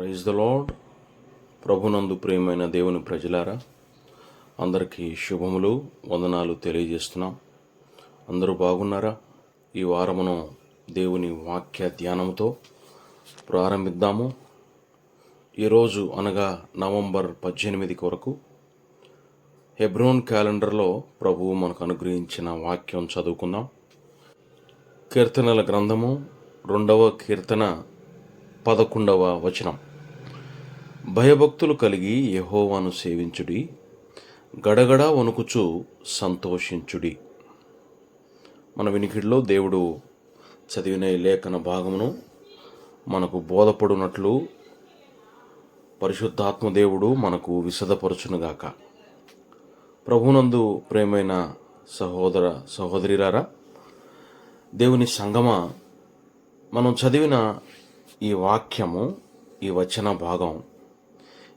Praise the lord. ప్రభునందు ప్రియమైన దేవుని ప్రజలారా అందరికీ శుభములు వందనాలు తెలియజేస్తున్నాం. అందరూ బాగున్నారా? ఈ వారమును దేవుని వాక్య ధ్యానంతో ప్రారంభిద్దాము. ఈరోజు అనగా నవంబర్ పద్దెనిమిది కొరకు హెబ్రోన్ క్యాలెండర్లో ప్రభువు మనకు అనుగ్రహించిన వాక్యం చదువుకుందాం. కీర్తనల గ్రంథము రెండవ కీర్తన పదకొండవ వచనం. భయభక్తులు కలిగి యహోవాను సేవించుడి గడగడ వణుకుచు సంతోషించుడి. మన వినికిడిలో దేవుడు చదివిన లేఖన భాగమును మనకు బోధపడునట్లు పరిశుద్ధాత్మ దేవుడు మనకు విశదపరచునుగాక. ప్రభునందు ప్రేమైన సహోదర సహోదరిరారా దేవుని సంగమ మనం చదివిన ఈ వాక్యము ఈ వచన భాగం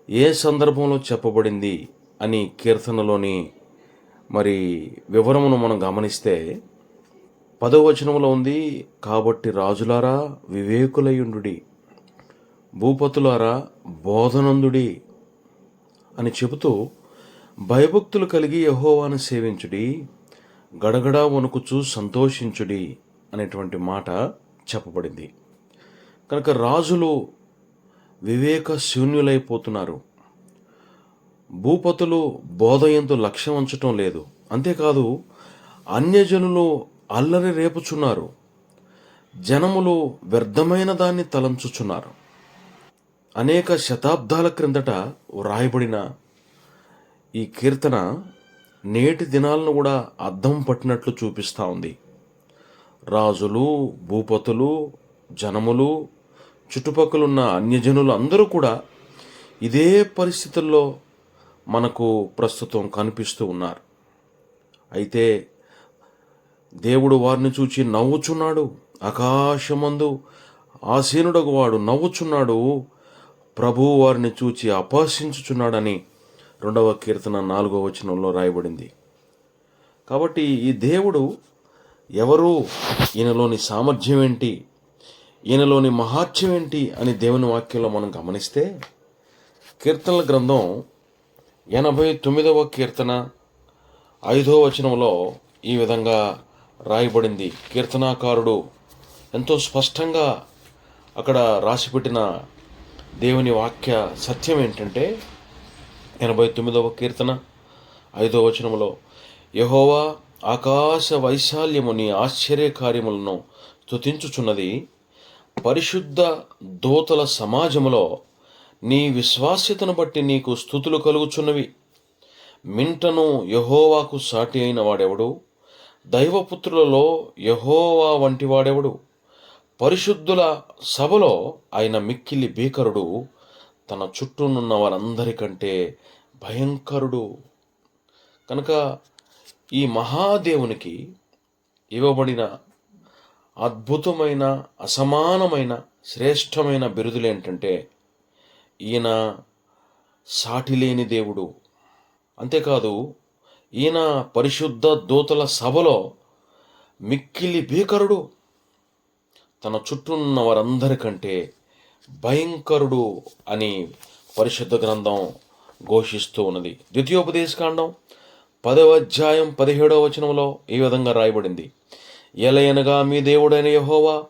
ఏ సందర్భంలో చెప్పబడింది అని కీర్తనలోని మరి వివరమును మనం గమనిస్తే పదవచనంలో ఉంది కాబట్టి రాజులారా వివేకులయుండుడి భూపతులారా బోధనందుడి అని చెబుతూ భయభక్తులు కలిగి యహోవాను సేవించుడి గడగడ వణుకుచూ సంతోషించుడి అనేటువంటి మాట చెప్పబడింది. కనుక రాజులు వివేక శూన్యులైపోతున్నారు భూపతులు బోధయంతో లక్ష్యం ఉంచటం లేదు. అంతేకాదు అన్యజనులు అల్లరి రేపుచున్నారు. జనములు వ్యర్థమైన దాన్ని తలంచుచున్నారు. అనేక శతాబ్దాల క్రిందట వ్రాయబడిన ఈ కీర్తన నేటి దినాలను కూడా అద్దం పట్టినట్లు చూపిస్తూ ఉంది. రాజులు భూపతులు జనములు చుట్టుపక్కలున్న అన్యజనులు అందరూ కూడా ఇదే పరిస్థితుల్లో మనకు ప్రస్తుతం కనిపిస్తూ ఉన్నారు. అయితే దేవుడు వారిని చూచి నవ్వుచున్నాడు. ఆకాశమందు ఆసీనుడకు వాడు నవ్వుచున్నాడు. ప్రభువు వారిని చూచి అపహసించుచున్నాడని రెండవ కీర్తన నాలుగవ వచనంలో రాయబడింది. కాబట్టి ఈ దేవుడు ఎవరు? ఈయనలోని సామర్థ్యం ఏంటి? ఈయనలోని మహాత్యం ఏంటి అని దేవుని వాక్యంలో మనం గమనిస్తే కీర్తనల గ్రంథం ఎనభై తొమ్మిదవ కీర్తన ఐదవ వచనంలో ఈ విధంగా రాయబడింది. కీర్తనాకారుడు ఎంతో స్పష్టంగా అక్కడ రాసిపెట్టిన దేవుని వాక్య సత్యం ఏంటంటే ఎనభై తొమ్మిదవ కీర్తన ఐదవ వచనములో యహోవా ఆకాశ వైశాల్యముని ఆశ్చర్య కార్యములను స్తుతించుచున్నది పరిశుద్ధ దూతల సమాజములో నీ విశ్వాస్యతను బట్టి నీకు స్థుతులు కలుగుచున్నవి. మింటను యహోవాకు సాటి అయిన వాడెవడు? దైవపుత్రులలో యహోవా వంటి వాడెవడు? పరిశుద్ధుల సభలో ఆయన మిక్కిలి భీకరుడు తన చుట్టూనున్న వారందరికంటే భయంకరుడు. కనుక ఈ మహాదేవునికి ఇవ్వబడిన అద్భుతమైన అసమానమైన శ్రేష్టమైన బిరుదులు ఏంటంటే ఈయన సాటిలేని దేవుడు. అంతేకాదు ఈయన పరిశుద్ధ దూతల సభలో మిక్కిలి భీకరుడు. తన చుట్టూ ఉన్న వారందరికంటే భయంకరుడు అని పరిశుద్ధ గ్రంథం ఘోషిస్తూ ఉన్నది. ద్వితీయోపదేశకాండం పదవ అధ్యాయం పదిహేడవ వచనంలో ఈ విధంగా రాయబడింది. ఎలయనగా మీ దేవుడైన యహోవా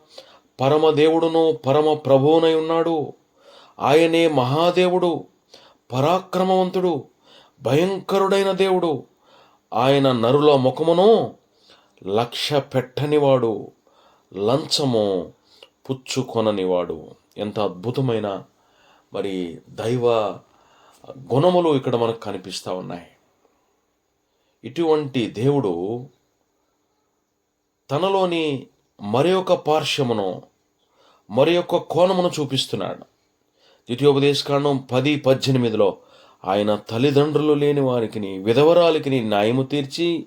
పరమ దేవుడును పరమ ప్రభువునై ఉన్నాడు. ఆయనే మహాదేవుడు పరాక్రమవంతుడు భయంకరుడైన దేవుడు. ఆయన నరుల ముఖమును లక్ష్య పెట్టనివాడు లంచము పుచ్చుకొననివాడు. ఎంత అద్భుతమైన మరి దైవ గుణములు ఇక్కడ మనకు కనిపిస్తూ ఉన్నాయి. ఇటువంటి దేవుడు తనలోని మరి ఒక పార్శ్వమును మరి యొక్క కోణమును చూపిస్తున్నాడు. ద్వితీయోపదేశకాండం పది పద్దెనిమిదిలో ఆయన తల్లిదండ్రులు లేని వారికి విధవరాలికి న్యాయము తీర్చి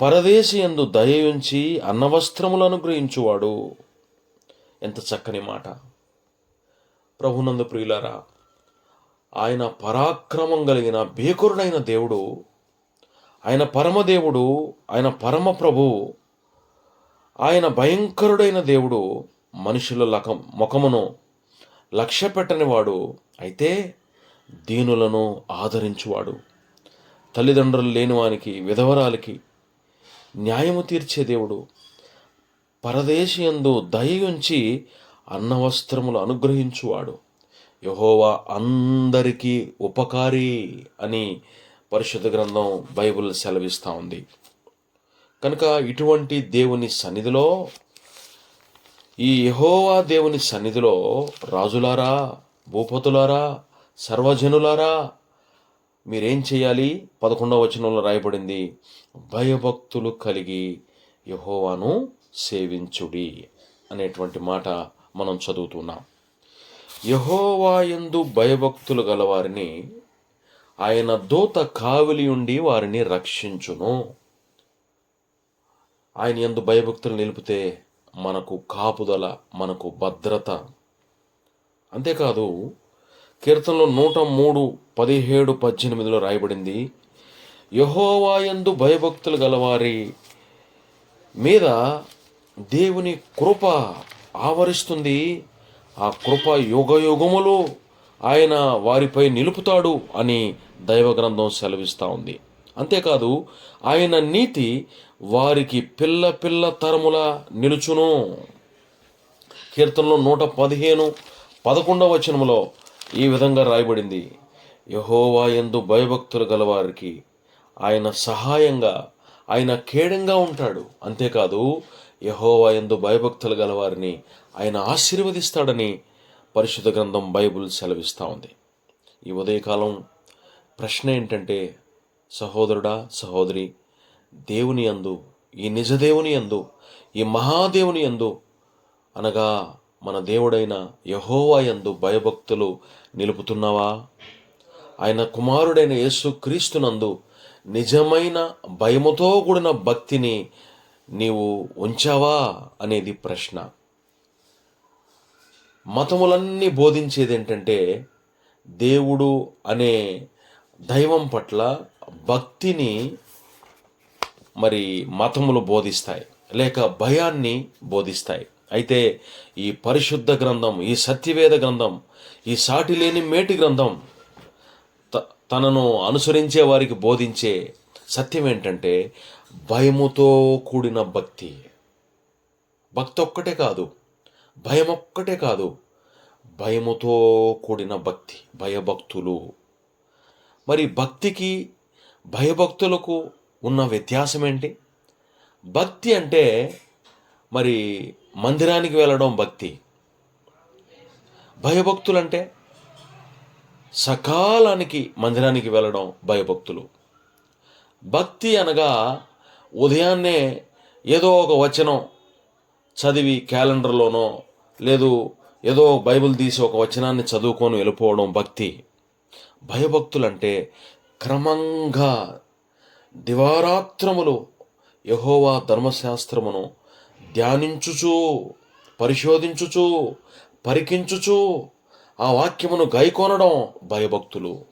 పరదేశి ఎందు దయయుంచి అన్నవస్త్రములు అనుగ్రహించువాడు. ఎంత చక్కని మాట. ప్రభునందు ప్రియులారా ఆయన పరాక్రమం కలిగిన భీకరుడైన దేవుడు ఆయన పరమదేవుడు ఆయన పరమ ప్రభువు ఆయన భయంకరుడైన దేవుడు మనుషుల లక ముఖమును లక్ష్య పెట్టనివాడు అయితే దీనులను ఆదరించువాడు. తల్లిదండ్రులు లేనివానికి విధవరాలకి న్యాయము తీర్చే దేవుడు. పరదేశియందు దయయుంచి అన్నవస్త్రములు అనుగ్రహించువాడు. యహోవా అందరికీ ఉపకారి అని పరిశుద్ధ గ్రంథం బైబిల్ సెలవిస్తూ ఉంది. కనుక ఇటువంటి దేవుని సన్నిధిలో ఈ యహోవా దేవుని సన్నిధిలో రాజులారా భూపతులారా సర్వజనులారా మీరేం చేయాలి? పదకొండవ వచనంలో రాయబడింది భయభక్తులు కలిగి యహోవాను సేవించుడి అనేటువంటి మాట మనం చదువుతున్నాం. యహోవాయందు భయభక్తులు గలవారిని ఆయన దూత కావలి ఉండి వారిని రక్షించును. ఆయన ఎందు భయభక్తులు నిలిపితే మనకు కాపుదల మనకు భద్రత. అంతేకాదు కీర్తనలో నూట మూడు పదిహేడు పద్దెనిమిదిలో రాయబడింది యహోవాయందు భయభక్తులు గలవారి మీద దేవుని కృప ఆవరిస్తుంది. ఆ కృప యుగయుగములు ఆయన వారిపై నిలుపుతాడు అని దైవ గ్రంథం సెలవిస్తూ ఉంది. అంతేకాదు ఆయన నీతి వారికి పిల్ల పిల్ల తరముల నిలుచును. కీర్తనలో నూట పదిహేను పదకొండవ వచనములో ఈ విధంగా రాయబడింది. యహోవా ఎందు భయభక్తులు గలవారికి ఆయన సహాయంగా ఆయన కేడంగా ఉంటాడు. అంతేకాదు యహోవా ఎందు భయభక్తులు గలవారిని ఆయన ఆశీర్వదిస్తాడని పరిశుద్ధ గ్రంథం బైబుల్ సెలవిస్తూ ఉంది. ఈ ఉదయకాలం ప్రశ్న ఏంటంటే సహోదరుడా సహోదరి దేవుని యందు ఈ నిజదేవుని యందు ఈ మహాదేవుని యందు అనగా మన దేవుడైన యహోవా యందు భయభక్తులు నిలుపుతున్నావా? ఆయన కుమారుడైన యేసు క్రీస్తునందు నిజమైన భయముతో కూడిన భక్తిని నీవు ఉంచావా? అనేది ప్రశ్న. మతములన్నీ బోధించేది ఏంటంటే దేవుడు అనే దైవం పట్ల భక్తిని మరి మతములు బోధిస్తాయి లేక భయాన్ని బోధిస్తాయి. అయితే ఈ పరిశుద్ధ గ్రంథం ఈ సత్యవేద గ్రంథం ఈ సాటి లేని మేటి గ్రంథం త- తనను అనుసరించే వారికి బోధించే సత్యం ఏంటంటే భయముతో కూడిన భక్తి. భక్తి ఒక్కటే కాదు భయం ఒక్కటే కాదు భయముతో కూడిన భక్తి భయభక్తులు. మరి భక్తికి భయభక్తులకు ఉన్న వ్యత్యాసం ఏంటి? భక్తి అంటే మరి మందిరానికి వెళ్ళడం భక్తి. భయభక్తులు అంటే సకాలానికి మందిరానికి వెళ్ళడం భయభక్తులు. భక్తి అనగా ఉదయాన్నే ఏదో ఒక వచనం చదివి క్యాలెండర్లోనో లేదు ఏదో బైబిల్ తీసి ఒక వచనాన్ని చదువుకొని వెళ్ళిపోవడం భక్తి. భయభక్తులంటే క్రమంగా దివారాత్రములు యహోవా ధర్మశాస్త్రమును ధ్యానించుచు పరిశోధించుచు పరికించుచు ఆ వాక్యమును గైకొనడం భయభక్తులు.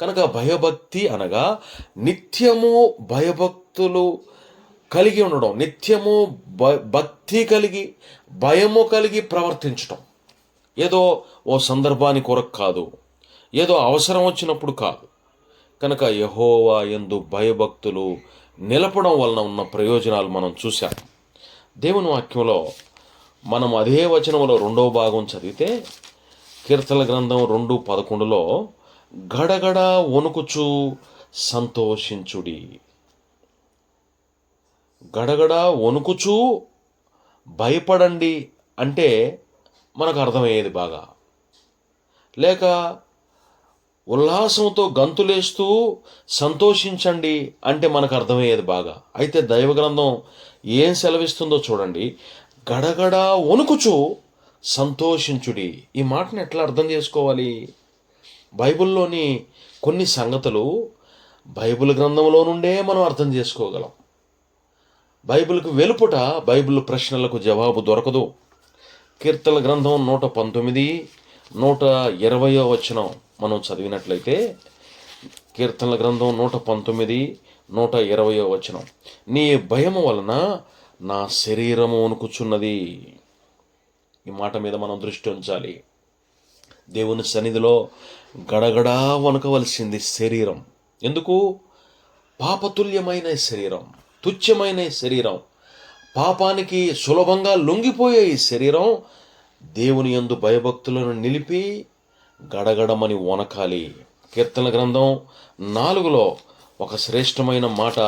కనుక భయభక్తి అనగా నిత్యము భయభక్తులు కలిగి ఉండడం నిత్యము భ భక్తి కలిగి భయము కలిగి ప్రవర్తించటం. ఏదో ఓ సందర్భానికి కొరకు కాదు. ఏదో అవసరం వచ్చినప్పుడు కాదు. కనుక యహోవా ఎందు భయభక్తులు నిలపడం వలన ఉన్న ప్రయోజనాలు మనం చూసాం దేవుని వాక్యంలో మనం అదే వచనంలో రెండవ భాగం చదివితే కీర్తన గ్రంథం రెండు పదకొండులో గడగడ వణుకుచు సంతోషించుడి. గడగడ వణుకుచు భయపడండి అంటే మనకు అర్థమయ్యేది బాగా. లేక ఉల్లాసంతో గంతులేస్తూ సంతోషించండి అంటే మనకు అర్థమయ్యేది బాగా. అయితే దైవ గ్రంథం ఏం సెలవిస్తుందో చూడండి. గడగడ వణుకుచు సంతోషించుడి. ఈ మాటను ఎట్లా అర్థం చేసుకోవాలి? బైబిల్లోని కొన్ని సంగతులు బైబిల్ గ్రంథంలో నుండే మనం అర్థం చేసుకోగలం. బైబిల్కు వెలుపుట బైబిల్ ప్రశ్నలకు జవాబు దొరకదు. కీర్తన గ్రంథం నూట పంతొమ్మిది నూట ఇరవయో వచనం మనం చదివినట్లయితే కీర్తనల గ్రంథం నూట పంతొమ్మిది నూట ఇరవయో వచనం. నీ భయము వలన నా శరీరము వణుకుచున్నది. ఈ మాట మీద మనం దృష్టి ఉంచాలి. దేవుని సన్నిధిలో గడగడా వణకవలసింది శరీరం. ఎందుకు? పాపతుల్యమైన శరీరం తుచ్చమైన శరీరం. పాపానికి సులభంగా లొంగిపోయే ఈ శరీరం దేవుని యందు భయభక్తులను నిలిపి గడగడమని వనకాలి. కీర్తన గ్రంథం నాలుగులో ఒక శ్రేష్టమైన మాట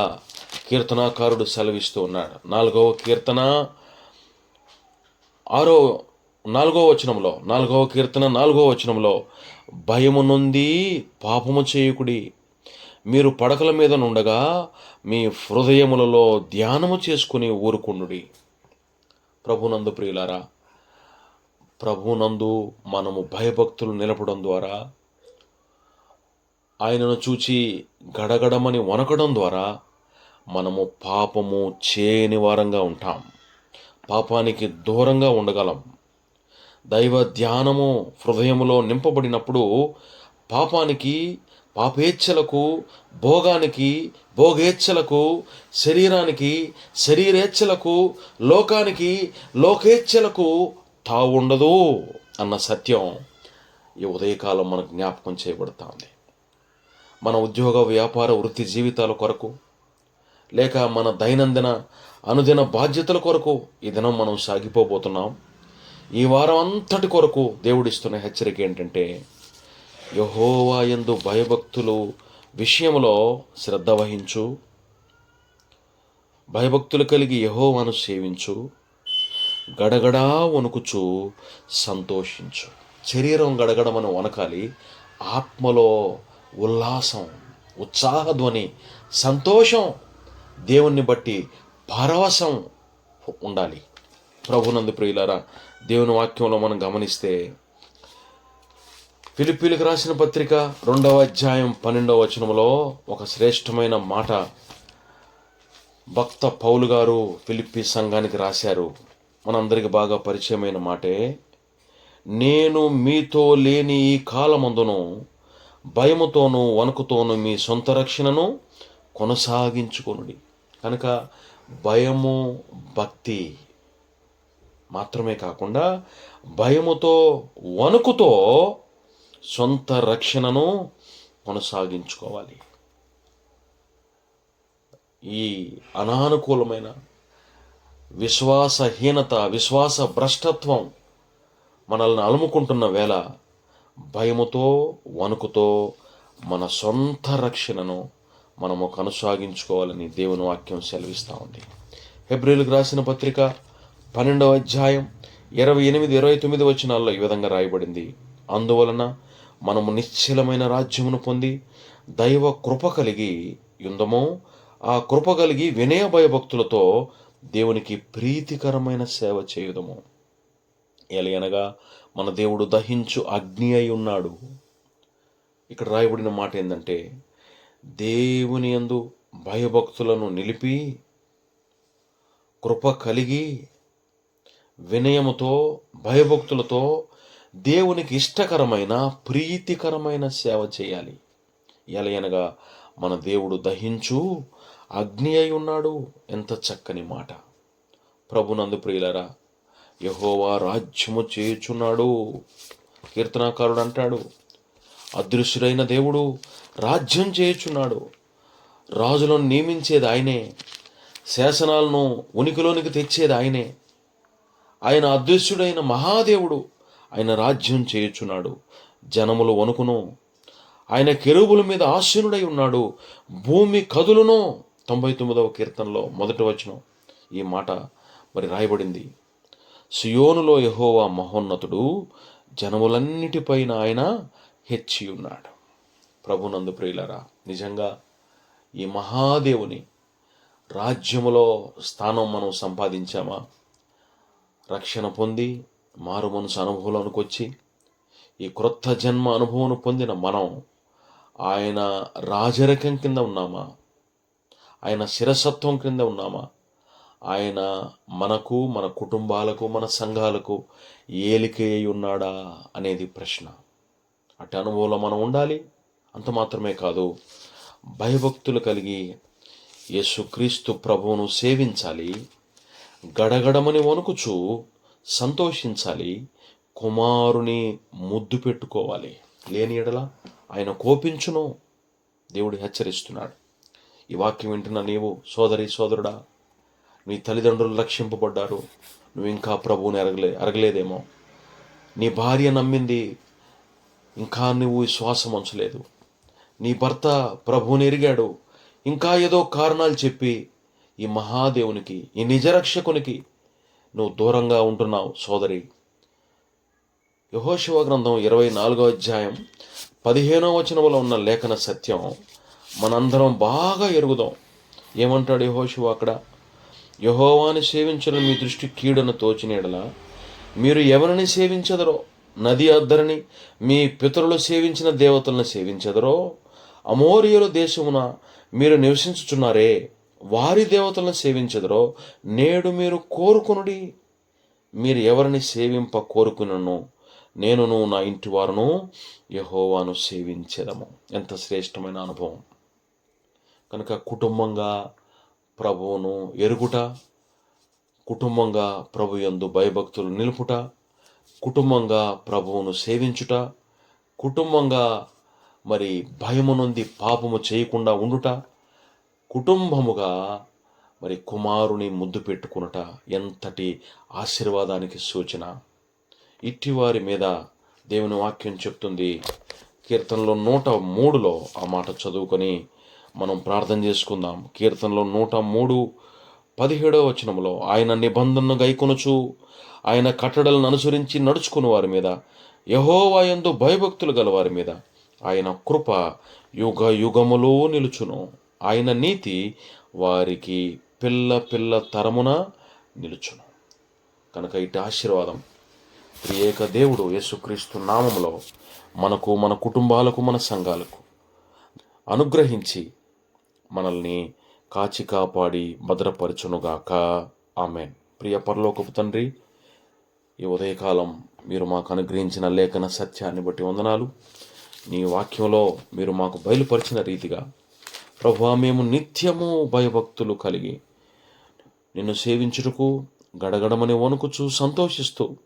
కీర్తనాకారుడు సెలవిస్తూ ఉన్నాడు. నాలుగవ కీర్తన ఆరో నాలుగవ వచనంలో నాలుగవ కీర్తన నాలుగవ వచనంలో భయము నొంది పాపము చేయకుడి. మీరు పడకల మీద నుండగా మీ హృదయములలో ధ్యానము చేసుకుని ఊరుకుండు ప్రభునందు ప్రియులారా ప్రభునందు మనము భయభక్తులు నిలపడం ద్వారా ఆయనను చూచి గడగడమని వనకడం ద్వారా మనము పాపము చేయని వారంగా ఉంటాం. పాపానికి దూరంగా ఉండగలం. దైవ ధ్యానము హృదయములో నింపబడినప్పుడు పాపానికి పాపేచ్ఛలకు భోగానికి భోగేచ్ఛలకు శరీరానికి శరీరేచ్ఛలకు లోకానికి లోకేచ్ఛలకు తావుండదు అన్న సత్యం ఈ ఉదయకాలం మనకు జ్ఞాపకం చేయబడతా ఉంది మన ఉద్యోగ వ్యాపార వృత్తి జీవితాల కొరకు లేక మన దైనందిన అనుదిన బాధ్యతల కొరకు ఈ దినం మనం సాగిపోబోతున్నాం. ఈ వారం అంతటి కొరకు దేవుడిస్తున్న హెచ్చరిక ఏంటంటే యహోవా యందు భయభక్తులు విషయంలో శ్రద్ధ వహించు. భయభక్తులు కలిగి యహోవాను సేవించు. గడగడా వణుకుచు సంతోషించు. శరీరం గడగడ మనం వనకాలి ఆత్మలో ఉల్లాసం ఉత్సాహధ్వని సంతోషం దేవుణ్ణి బట్టి పరవశం ఉండాలి. ప్రభునందు ప్రియులారా దేవుని వాక్యంలో మనం గమనిస్తే ఫిలిప్పీలకు రాసిన పత్రిక రెండవ అధ్యాయం పన్నెండవ వచనంలో ఒక శ్రేష్టమైన మాట భక్త పౌలు గారు ఫిలిప్పి సంఘానికి రాశారు. మనందరికి బాగా పరిచయమైన మాటే నేను మీతో లేని ఈ కాలమందును భయముతోనూ వణుకుతోనూ మీ సొంత రక్షణను కొనసాగించుకొనుడి. కనుక భయము భక్తి మాత్రమే కాకుండా భయముతో వణుకుతో సొంత రక్షణను కొనసాగించుకోవాలి. ఈ అనానుకూలమైన విశ్వాసహీనత విశ్వాస భ్రష్టత్వం మనల్ని అలుముకుంటున్న వేళ భయముతో వణుకుతో మన సొంత రక్షణను మనము కొనసాగించుకోవాలని దేవుని వాక్యం సెలవిస్తూ ఉంది. హెబ్రిల్కి రాసిన పత్రిక పన్నెండవ అధ్యాయం ఇరవై ఎనిమిది ఇరవై తొమ్మిది వచనాల్లో ఈ విధంగా రాయబడింది. అందువలన మనము నిశ్చలమైన రాజ్యమును పొంది దైవ కృప కలిగి యుందము ఆ కృప కలిగి వినయ భయభక్తులతో దేవునికి ప్రీతికరమైన సేవ చేయుదము. ఎలయనగా మన దేవుడు దహించు అగ్ని అయి ఉన్నాడు. ఇక్కడ రాయబడిన మాట ఏంటంటే దేవుని యందు భయభక్తులను నిలిపి కృప కలిగి వినయముతో భయభక్తులతో దేవునికి ఇష్టకరమైన ప్రీతికరమైన సేవ చేయాలి. ఎలయనగా మన దేవుడు దహించు అగ్ని అయి ఉన్నాడు. ఎంత చక్కని మాట. ప్రభునందు ప్రియులరా యహోవా రాజ్యము చేయుచున్నాడు. కీర్తనాకారుడు అంటాడు అదృశ్యుడైన దేవుడు రాజ్యం చేయుచున్నాడు. రాజులను నియమించేది ఆయనే. శాసనాలను ఉనికిలోనికి తెచ్చేది ఆయనే. ఆయన అదృశ్యుడైన మహాదేవుడు. ఆయన రాజ్యం చేయుచున్నాడు. జనములు వణుకును. ఆయన కెరువుల మీద ఆశీనుడై ఉన్నాడు. భూమి కదులును. తొంభై తొమ్మిదవ కీర్తనలో మొదటి వచనం ఈ మాట మరి రాయబడింది. సియోనులో యహోవా మహోన్నతుడు జనములన్నిటిపైన ఆయన హెచ్చి ఉన్నాడు ప్రభునందు ప్రియులరా నిజంగా ఈ మహాదేవుని రాజ్యములో స్థానం మనం సంపాదించామా? రక్షణ పొంది మారు మనసు అనుభవంలోనికి వచ్చి ఈ క్రొత్త జన్మ అనుభవం పొందిన మనం ఆయన రాజరికం కింద ఉన్నామా? ఆయన శిరసత్వం క్రింద ఉన్నామా? ఆయన మనకు మన కుటుంబాలకు మన సంఘాలకు ఏలికే ఉన్నాడా అనేది ప్రశ్న. అటు అనుభవంలో మనం ఉండాలి అంత మాత్రమే కాదు. భయభక్తులు కలిగి యేసుక్రీస్తు ప్రభువును సేవించాలి గడగడమని వణుకుచు సంతోషించాలి కుమారుని ముద్దు పెట్టుకోవాలి. లేని ఎడల ఆయన కోపించును దేవుడు హెచ్చరిస్తున్నాడు. ఈ వాక్యం వింటున్న నీవు సోదరి సోదరుడా నీ తల్లిదండ్రులు రక్షింపబడ్డారు. నువ్వు ఇంకా ప్రభువుని అరగలే అరగలేదేమో. నీ భార్య నమ్మింది ఇంకా నువ్వు విశ్వాసం ఉంచలేదు నీ భర్త ప్రభువుని ఎరిగాడు ఇంకా ఏదో కారణాలు చెప్పి ఈ మహాదేవునికి ఈ నిజరక్షకునికి నువ్వు దూరంగా ఉంటున్నావు సోదరి. యహోశివ గ్రంథం ఇరవై నాలుగో అధ్యాయం పదిహేనో వచనంలో ఉన్న లేఖన సత్యం. మనందరం బాగా ఎరుగుదాం. ఏమంటాడు యహోశివ అక్కడ? యహోవాని సేవించడం మీ దృష్టి కీడను తోచినీడలా? మీరు ఎవరిని సేవించదరో? నది అద్దరిని? మీ పితరులు సేవించిన దేవతలను సేవించదరో? అమోరియలు దేశమున మీరు నివసించుచున్నారే? వారి దేవతలను సేవించదరో? నేడు మీరు కోరుకునుడి. మీరు ఎవరిని సేవింప కోరుకునను? నేనును నా ఇంటి వారును యహోవాను సేవించేదము. ఎంత శ్రేష్టమైన అనుభవం. కనుక కుటుంబంగా ప్రభువును ఎరుగుట కుటుంబంగా ప్రభు యందు భయభక్తులు నిలుపుట కుటుంబంగా ప్రభువును సేవించుట కుటుంబంగా మరి భయము నుండి పాపము చేయకుండా ఉండుట కుటుంబముగా మరి కుమారుని ముద్దు పెట్టుకునుట ఎంతటి ఆశీర్వాదానికి సూచన. ఇట్టివారి మీద దేవుని వాక్యం చెప్తుంది. కీర్తనలో నూట మూడులో ఆ మాట చదువుకొని మనం ప్రార్థన చేసుకుందాం. కీర్తనలో నూట మూడు పదిహేడవ వచనంలో ఆయన నిబంధనను గైకొనుచు ఆయన కట్టడలను అనుసరించి నడుచుకుని వారి మీద యహోవాయందు భయభక్తులు గల వారి మీద ఆయన కృప యుగ యుగములో నిలుచును. ఆయన నీతి వారికి పిల్ల పిల్ల తరమున నిలుచును. కనుక ఇటు ఆశీర్వాదం. త్రియేక దేవుడు యేసుక్రీస్తు నామములో మనకు మన కుటుంబాలకు మన సంఘాలకు అనుగ్రహించి మనల్ని కాచి కాపాడి భద్రపరచునుగాక. ఆమెన్. ప్రియ పరలోకపు తండ్రి ఈ ఉదయకాలం మీరు మాకు అనుగ్రహించిన లేఖన సత్యాన్ని బట్టి వందనాలు. నీ వాక్యంలో మీరు మాకు బయలుపరిచిన రీతిగా ప్రభా మేము నిత్యము భయభక్తులు కలిగి నిన్ను సేవించుటకు గడగడమని వణుకుచు సంతోషిస్తూ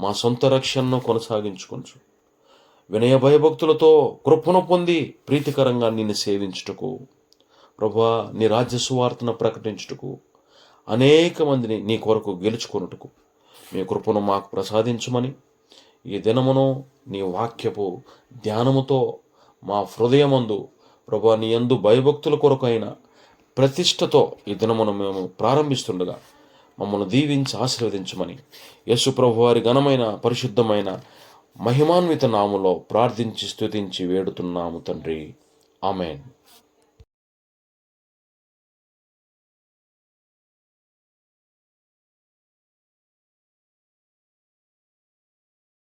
మా సొంత రక్షణను కొనసాగించుకొంచు వినయ భయభక్తులతో కృపను పొంది ప్రీతికరంగా నిన్ను సేవించుటకు ప్రభా నీ రాజ్య సువార్తను ప్రకటించుటకు అనేక మందిని నీ కొరకు గెలుచుకొనుటకు మీ కృపను మాకు ప్రసాదించుమని ఈ దినమును నీ వాక్యపు ధ్యానముతో మా హృదయమందు ప్రభా నీ యందు భయభక్తుల కొరకైన ప్రతిష్టతో ఈ దినమును మేము ప్రారంభిస్తుండగా మమ్మల్ని దీవించి ఆశీర్వదించమని యేసు ప్రభు వారి ఘనమైన పరిశుద్ధమైన మహిమాన్విత నాములో ప్రార్థించి స్తుతించి వేడుతున్నాము తండ్రి. ఆమెన్.